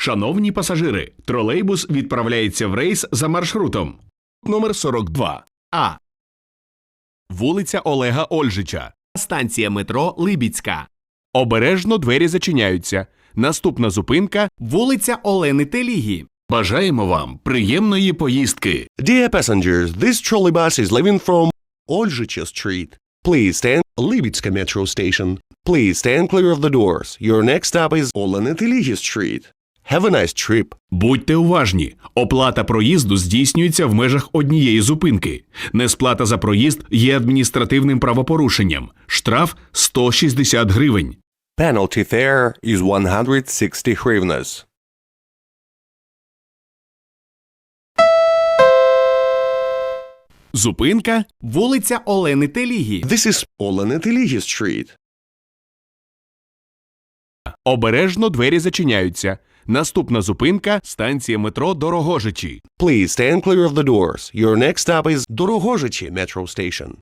Шановні пасажири, тролейбус відправляється в рейс за маршрутом. Номер 42. А. Вулиця Олега Ольжича. Станція метро Либіцька. Обережно двері зачиняються. Наступна зупинка вулиця Олени Телігі. Бажаємо вам приємної поїздки. Dear passengers, this trolleybus is leaving from Olzhicha Street. Please stand Libitska metro station. Please stand clear of the doors. Your next stop is Oleniteligi Street. Have a nice trip. Будьте уважні. Оплата проїзду здійснюється в межах однієї зупинки. Несплата за проїзд є адміністративним правопорушенням. Штраф 160 гривень. Penalty fare is 160 hryvnias. Зупинка вулиця Олени Телігі. This is Oleniteligi Street. Обережно двері зачиняються. Наступна зупинка станція метро Дорогожичі. Please stand clear of the doors. Your next stop is Dorogozhichi metro station.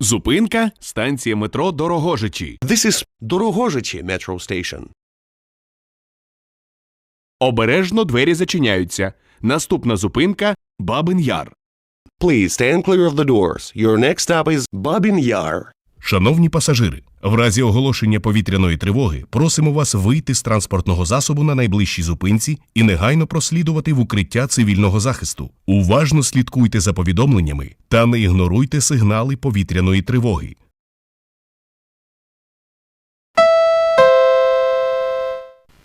Зупинка станція метро Дорогожичі. This is Dorogozhichi metro station. Обережно двері зачиняються. Наступна зупинка Бабин Яр. Please stand clear of the doors. Your next stop is Babin Yar. Шановні пасажири, в разі оголошення повітряної тривоги просимо вас вийти з транспортного засобу на найближчій зупинці і негайно прослідувати в укриття цивільного захисту. Уважно слідкуйте за повідомленнями та не ігноруйте сигнали повітряної тривоги.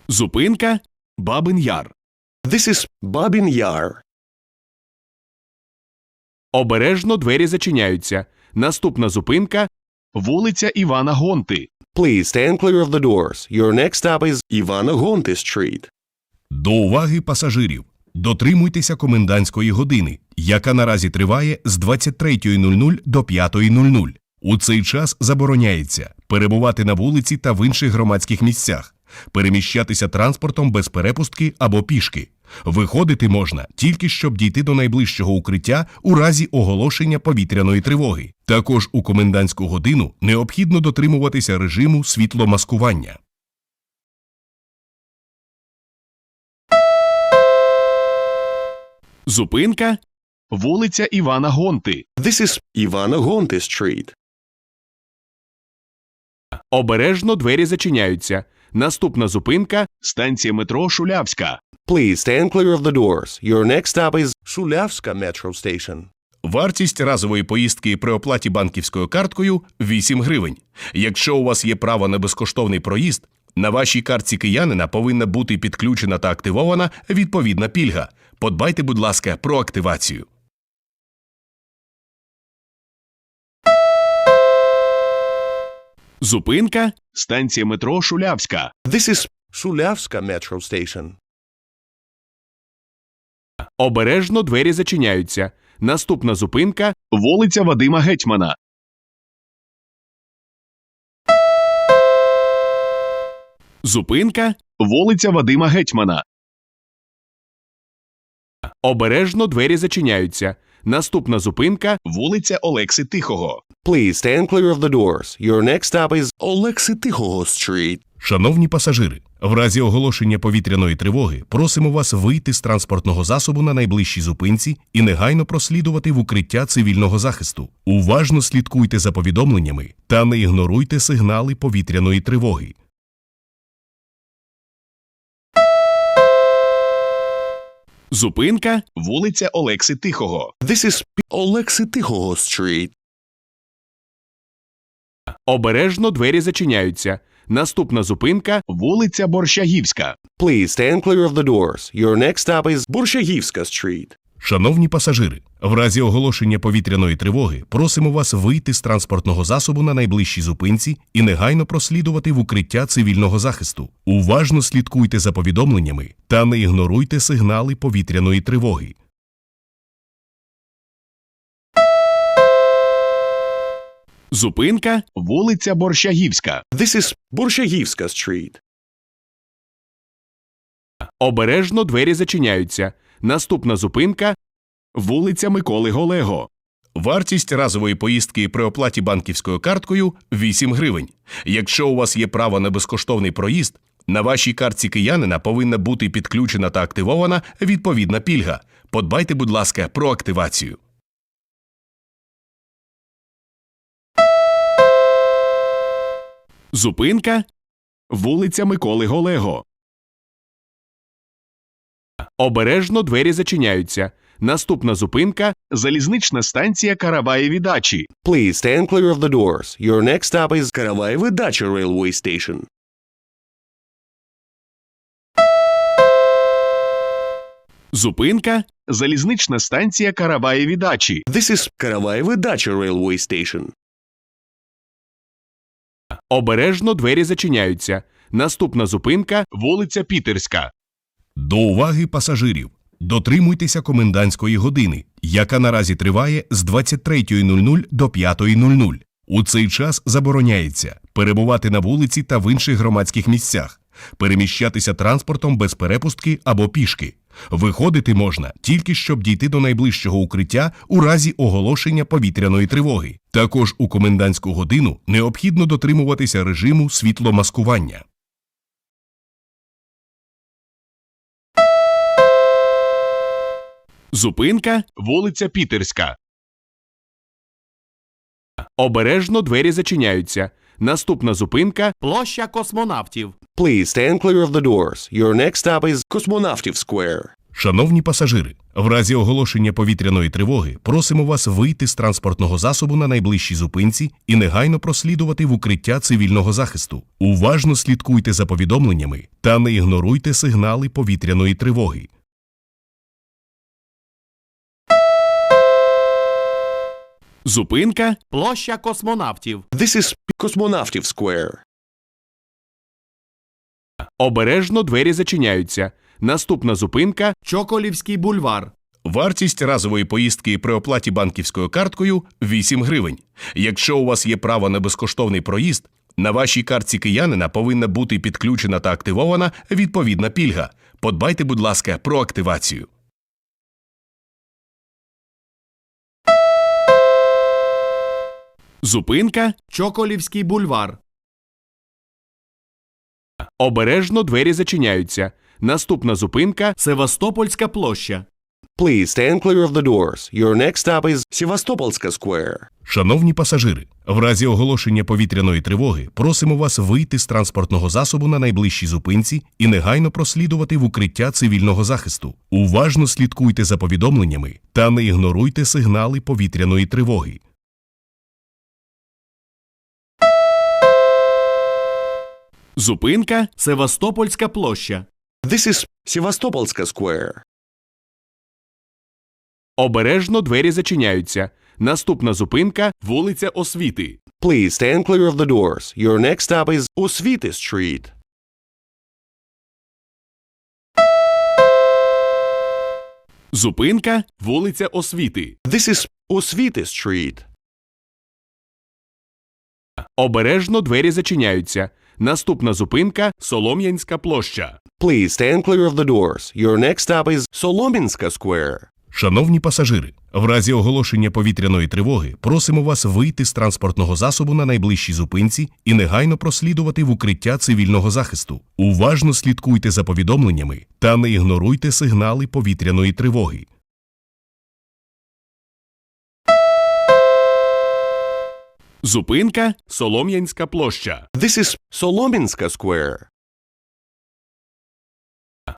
Зупинка Бабин Яр. This is Babin Yar. Обережно двері зачиняються. Наступна зупинка вулиця Івана Гонти. Please stand clear of the doors. Your next stop is Ivana Gonti Street. До уваги пасажирів! Дотримуйтеся комендантської години, яка наразі триває з 23.00 до 5.00. У цей час забороняється перебувати на вулиці та в інших громадських місцях, переміщатися транспортом без перепустки або пішки. Виходити можна тільки щоб дійти до найближчого укриття у разі оголошення повітряної тривоги. Також у комендантську годину необхідно дотримуватися режиму світломаскування. Зупинка вулиця Івана Гонти. This is Ivana Gonti Street. Обережно двері зачиняються. Наступна зупинка станція метро Шулявська. Please stand clear of the doors. Your next stop is Sulavska metro station. Вартість разової поїздки при оплаті банківською карткою 8 гривень. Якщо у вас є право на безкоштовний проїзд, на вашій картці киянина повинна бути підключена та активована відповідна пільга. Подбайте, будь ласка, про активацію. Зупинка станція метро Шулявська. This is Sulavska metro station. Обережно двері зачиняються. Наступна зупинка вулиця Вадима Гетьмана. Зупинка вулиця Вадима Гетьмана. Обережно двері зачиняються. Наступна зупинка вулиця Олекси Тихого. Please stand clear of the doors. Your next stop is Oleksitihoho Street. Шановні пасажири, в разі оголошення повітряної тривоги просимо вас вийти з транспортного засобу на найближчій зупинці і негайно прослідувати в укриття цивільного захисту. Уважно слідкуйте за повідомленнями та не ігноруйте сигнали повітряної тривоги. Зупинка вулиця Олекси Тихого. This is Oleksitihoho Street. Обережно двері зачиняються. Наступна зупинка вулиця Борщагівська. Please stand clear of the doors. Your next stop is Borshagivska Street. Шановні пасажири, в разі оголошення повітряної тривоги просимо вас вийти з транспортного засобу на найближчій зупинці і негайно прослідувати в укриття цивільного захисту. Уважно слідкуйте за повідомленнями та не ігноруйте сигнали повітряної тривоги. Зупинка вулиця Борщагівська. This is Borshagivska Street. Обережно двері зачиняються. Наступна зупинка вулиця Миколи Голего. Вартість разової поїздки при оплаті банківською карткою 8 гривень. Якщо у вас є право на безкоштовний проїзд, на вашій картці киянина повинна бути підключена та активована відповідна пільга. Подбайте, будь ласка, про активацію. Зупинка вулиця Миколи Голего. Обережно двері зачиняються. Наступна зупинка залізнична станція Караваєві дачі. Please stand clear of the doors. Your next stop is Karavayevo Dacha Railway Station. Зупинка залізнична станція Караваєві дачі. This is Karavayevo Dacha Railway Station. Обережно двері зачиняються. Наступна зупинка вулиця Пітерська. До уваги пасажирів. Дотримуйтеся комендантської години, яка наразі триває з 23.00 до 5.00. У цей час забороняється перебувати на вулиці та в інших громадських місцях, переміщатися транспортом без перепустки або пішки. Виходити можна тільки щоб дійти до найближчого укриття у разі оголошення повітряної тривоги. Також у комендантську годину необхідно дотримуватися режиму світломаскування. Зупинка вулиця Пітерська. Обережно двері зачиняються. Наступна зупинка площа космонавтів. Please stand clear of the doors. Your next stop is Kosmonavtiv Square. Шановні пасажири, в разі оголошення повітряної тривоги просимо вас вийти з транспортного засобу на найближчій зупинці і негайно прослідувати в укриття цивільного захисту. Уважно слідкуйте за повідомленнями та не ігноруйте сигнали повітряної тривоги. Зупинка площа космонавтів. This is Kosmonavtiv Square. Обережно двері зачиняються. Наступна зупинка Чоколівський бульвар. Вартість разової поїздки при оплаті банківською карткою 8 гривень. Якщо у вас є право на безкоштовний проїзд, на вашій картці киянина повинна бути підключена та активована відповідна пільга. Подбайте, будь ласка, про активацію. Зупинка Чоколівський бульвар. Обережно двері зачиняються. Наступна зупинка Севастопольська площа. Please stand clear of the doors. Your next stop is Sevastopolska Square. Шановні пасажири, в разі оголошення повітряної тривоги просимо вас вийти з транспортного засобу на найближчій зупинці і негайно прослідувати в укриття цивільного захисту. Уважно слідкуйте за повідомленнями та не ігноруйте сигнали повітряної тривоги. Зупинка Севастопольська площа. This is Sevastopolska Square. Обережно двері зачиняються. Наступна зупинка вулиця Освіти. Please stand clear of the doors. Your next stop is Osvita Street. Зупинка вулиця Освіти. This is Osvita Street. Обережно двері зачиняються. Наступна зупинка Солом'янська площа. Please stand clear of the doors. Your next stop is Solominska Square. Шановні пасажири, в разі оголошення повітряної тривоги просимо вас вийти з транспортного засобу на найближчій зупинці і негайно прослідувати в укриття цивільного захисту. Уважно слідкуйте за повідомленнями та не ігноруйте сигнали повітряної тривоги. Зупинка Солом'янська площа. This is Solominska Square.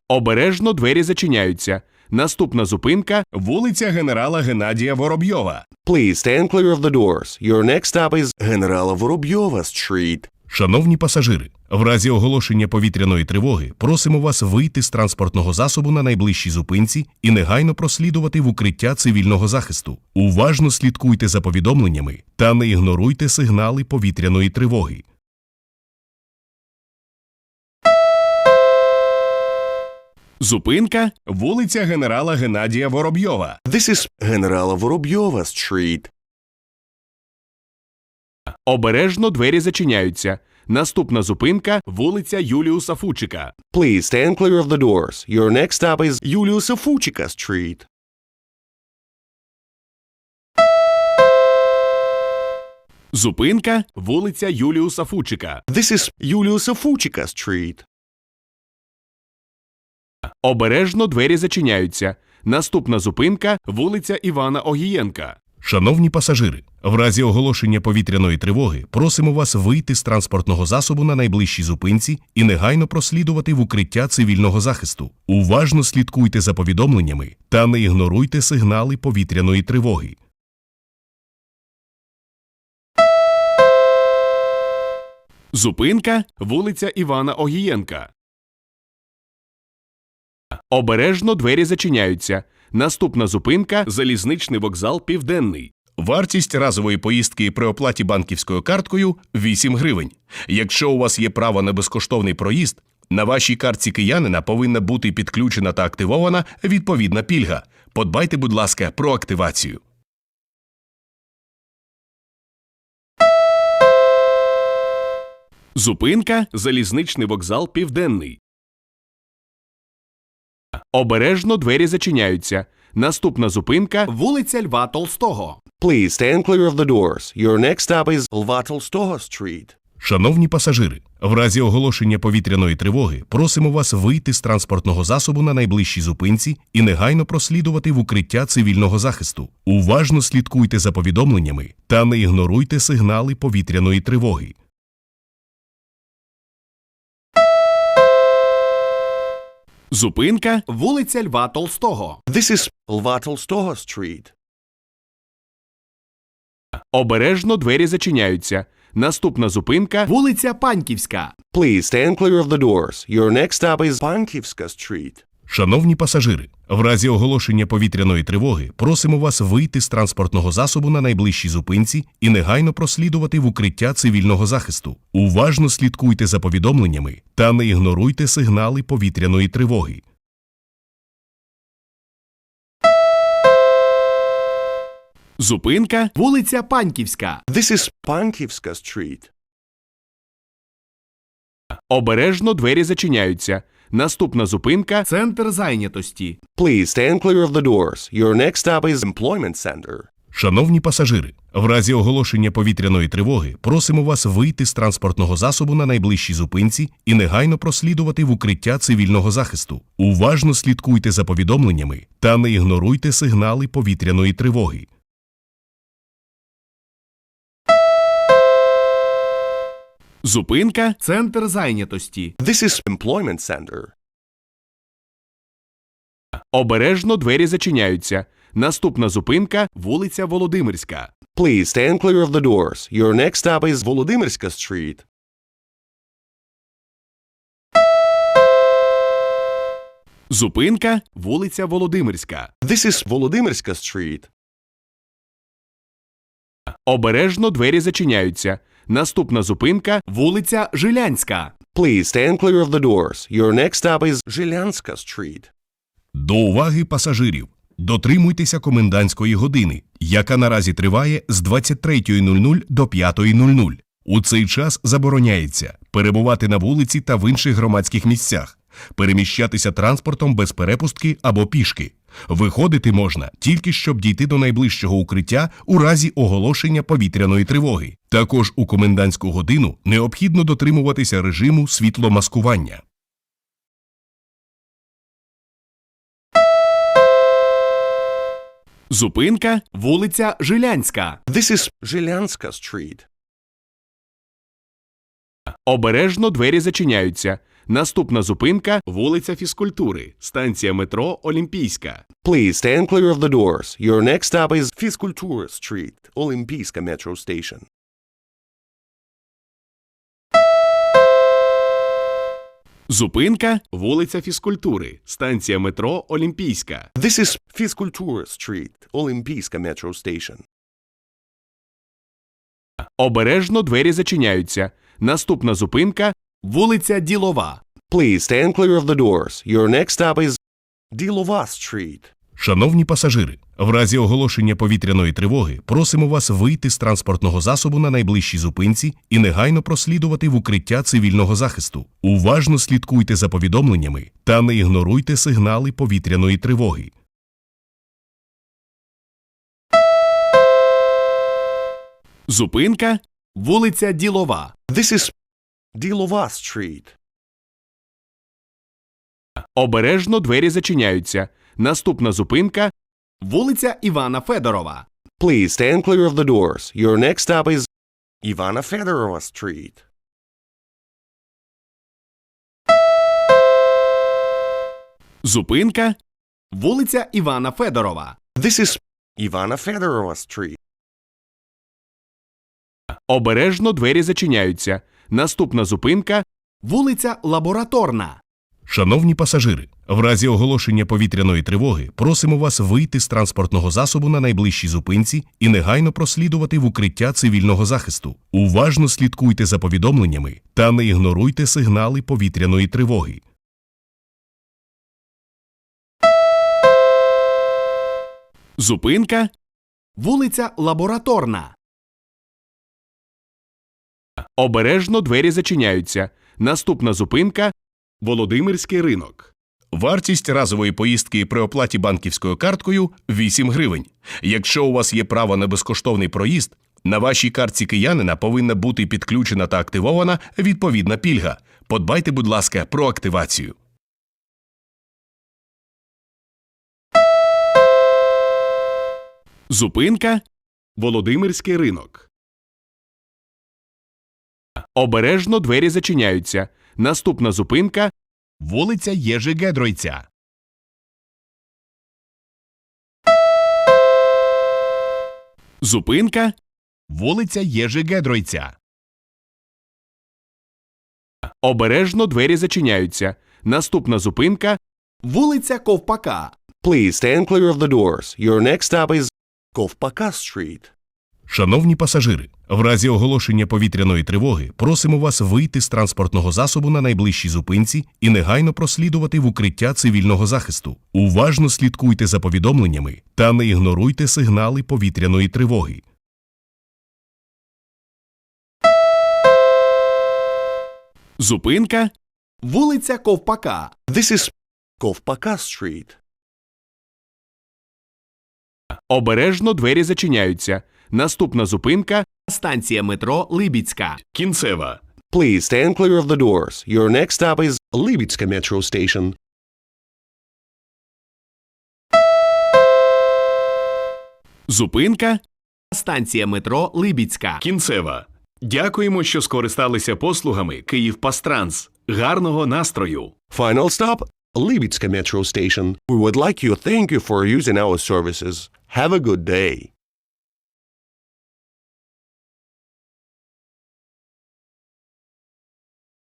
Обережно двері зачиняються. Наступна зупинка вулиця генерала Геннадія Воробйова. Please stand clear of the doors. Your next stop is Генерала Воробйова Street. Шановні пасажири, в разі оголошення повітряної тривоги просимо вас вийти з транспортного засобу на найближчій зупинці і негайно прослідувати в укриття цивільного захисту. Уважно слідкуйте за повідомленнями та не ігноруйте сигнали повітряної тривоги. Зупинка вулиця генерала Геннадія Воробйова. This is Generala Vorobyova Street. Обережно двері зачиняються. Наступна зупинка вулиця Юліуса Фучика. Please stand clear of the doors. Your next stop is Juliusa Fuchika Street. Зупинка вулиця Юліуса Фучика. This is Julius Fuchika Street. Обережно двері зачиняються. Наступна зупинка вулиця Івана Огієнка. Шановні пасажири, в разі оголошення повітряної тривоги просимо вас вийти з транспортного засобу на найближчій зупинці і негайно прослідувати в укриття цивільного захисту. Уважно слідкуйте за повідомленнями та не ігноруйте сигнали повітряної тривоги. Зупинка вулиця Івана Огієнка. Обережно двері зачиняються. Наступна зупинка залізничний вокзал Південний. Вартість разової поїздки при оплаті банківською карткою 8 гривень. Якщо у вас є право на безкоштовний проїзд, на вашій картці киянина повинна бути підключена та активована відповідна пільга. Подбайте, будь ласка, про активацію. Зупинка залізничний вокзал Південний. Обережно двері зачиняються. Наступна зупинка вулиця Льва Толстого. Please stand clear of the doors. Your next stop is Lva Tolstoy Street. Шановні пасажири, в разі оголошення повітряної тривоги просимо вас вийти з транспортного засобу на найближчій зупинці і негайно прослідувати в укриття цивільного захисту. Уважно слідкуйте за повідомленнями та не ігноруйте сигнали повітряної тривоги. Зупинка вулиця Льва Толстого. This is Льва Толстого Street. Обережно двері зачиняються. Наступна зупинка вулиця Панківська. Please stand clear of the doors. Your next stop is Pankivska Street. Шановні пасажири, в разі оголошення повітряної тривоги просимо вас вийти з транспортного засобу на найближчій зупинці і негайно прослідувати в укриття цивільного захисту. Уважно слідкуйте за повідомленнями та не ігноруйте сигнали повітряної тривоги. Зупинка вулиця Паньківська. This is Pankivska Street. Обережно двері зачиняються. Наступна зупинка центр зайнятості. Please stand clear of the doors. Your next stop is Employment Center. Шановні пасажири, в разі оголошення повітряної тривоги просимо вас вийти з транспортного засобу на найближчій зупинці і негайно прослідувати в укриття цивільного захисту. Уважно слідкуйте за повідомленнями та не ігноруйте сигнали повітряної тривоги. Зупинка центр зайнятості. This is Employment Center. Обережно двері зачиняються. Наступна зупинка вулиця Володимирська. Please stand clear of the doors. Your next stop is Volodymyrska Street. Зупинка вулиця Володимирська. This is Volodymyrska Street. Обережно двері зачиняються. Наступна зупинка вулиця Жилянська. Please stand clear of the doors. Your next stop is Zhilyanska Street. До уваги пасажирів. Дотримуйтеся комендантської години, яка наразі триває з 23.00 до 5.00. У цей час забороняється перебувати на вулиці та в інших громадських місцях, переміщатися транспортом без перепустки або пішки. Виходити можна тільки щоб дійти до найближчого укриття у разі оголошення повітряної тривоги. Також у комендантську годину необхідно дотримуватися режиму світломаскування. Зупинка вулиця Жилянська. This is Zhilyanska Street. Обережно двері зачиняються. Наступна зупинка вулиця Фізкультури. Станція метро Олімпійська. Please stand clear of the doors. Your next stop is Fizkultura Street, Olimpijska Metro Station. Зупинка вулиця Фізкультури. Станція метро Олімпійська. This is Fizkultura Street, Olimpijska Metro Station. Обережно двері зачиняються. Наступна зупинка вулиця Ділова. Please stand clear of the doors. Your next stop is Dilova Street. Шановні пасажири, в разі оголошення повітряної тривоги просимо вас вийти з транспортного засобу на найближчій зупинці і негайно прослідувати в укриття цивільного захисту. Уважно слідкуйте за повідомленнями та не ігноруйте сигнали повітряної тривоги. Зупинка. Вулиця Ділова. This is Dilova Street. Обережно двері зачиняються. Наступна зупинка. Вулиця Івана Федорова. Please stand clear of the doors. Your next stop is Ivana Fedorova Street. Зупинка. Вулиця Івана Федорова. This is Ivana Fedorova Street. Обережно двері зачиняються. Наступна зупинка. Вулиця Лабораторна. Шановні пасажири, в разі оголошення повітряної тривоги просимо вас вийти з транспортного засобу на найближчій зупинці і негайно прослідувати в укриття цивільного захисту. Уважно слідкуйте за повідомленнями та не ігноруйте сигнали повітряної тривоги. Зупинка. Вулиця Лабораторна. Обережно двері зачиняються. Наступна зупинка. Володимирський ринок. Вартість разової поїздки при оплаті банківською карткою 8 гривень. Якщо у вас є право на безкоштовний проїзд, на вашій картці киянина повинна бути підключена та активована відповідна пільга. Подбайте, будь ласка, про активацію. Зупинка. Володимирський ринок. Обережно двері зачиняються. Наступна зупинка. Вулиця Єжи Гедройця. Зупинка. Вулиця Єжи Гедройця. Обережно двері зачиняються. Наступна зупинка. Вулиця Ковпака. Please stand clear of the doors. Your next stop is Kovpaka Street. Шановні пасажири, в разі оголошення повітряної тривоги просимо вас вийти з транспортного засобу на найближчій зупинці і негайно прослідувати в укриття цивільного захисту. Уважно слідкуйте за повідомленнями та не ігноруйте сигнали повітряної тривоги. Зупинка. Вулиця Ковпака. This is Kovpaka Street. Обережно двері зачиняються. Наступна зупинка. Станція метро Либіцька. Кінцева. Please stand clear of the doors. Your next stop is Libitska Metro Station. Зупинка. Станція метро Либіцька. Кінцева. Дякуємо, що скористалися послугами Київпастранс. Гарного настрою! Final stop, Libitska Metro Station. We would like you thank you for using our services. Have a good day.